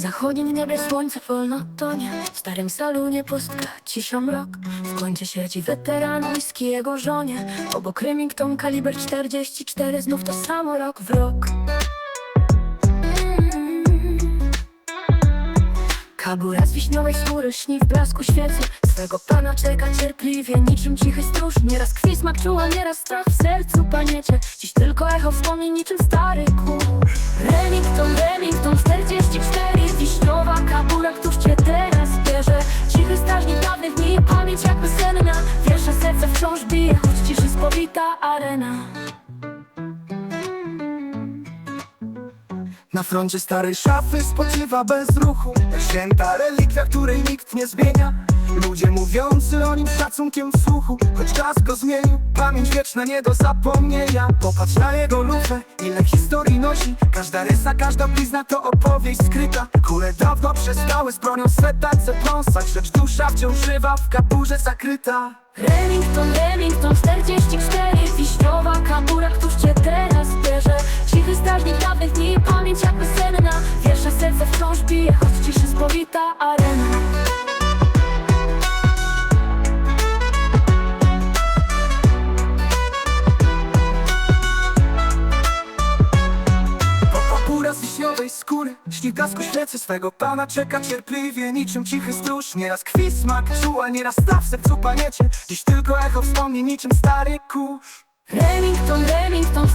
zachodnim niebie słońce wolno tonie W starym salonie pustka, cisza mrok. W końcu siedzi weteran whisky jego żonie Obok Remington kaliber 44 Znów to samo rok w rok. Kabura z wiśniowej skóry śni w blasku świecy Swego pana czeka cierpliwie, niczym cichy stróż. Nieraz kwi smak czuła, nieraz strach w sercu paniecie Dziś tylko echo wspomnień niczym stary kurz wciąż bije, choć ciszy spowita arena Na froncie starej szafy spoczywa bez ruchu. Święta relikwia, której nikt nie zmienia. Ludzie mówiący o nim szacunkiem w słuchu. Choć czas go zmienił, pamięć wieczna nie do zapomnienia. Popatrz na jego lufę, ile historii nosi. Każda rysa, każda blizna to opowieść skryta. Kule dawno przestały z bronią swe tace pląsać Lecz dusza wciąż żywa, w kapurze zakryta. Remington, Remington 44 Wiśniowa pamięć jakby senna Wiersze serce wciąż bije, choć ciszy spowita arena. Z wiśniowej skóry Śni w blasku świecy swego pana Czeka cierpliwie niczym cichy stróż Nieraz kwi smak czuła, nieraz staw w sercu paniecie Dziś tylko echo wspomni niczym stary kurz. Remington, Remington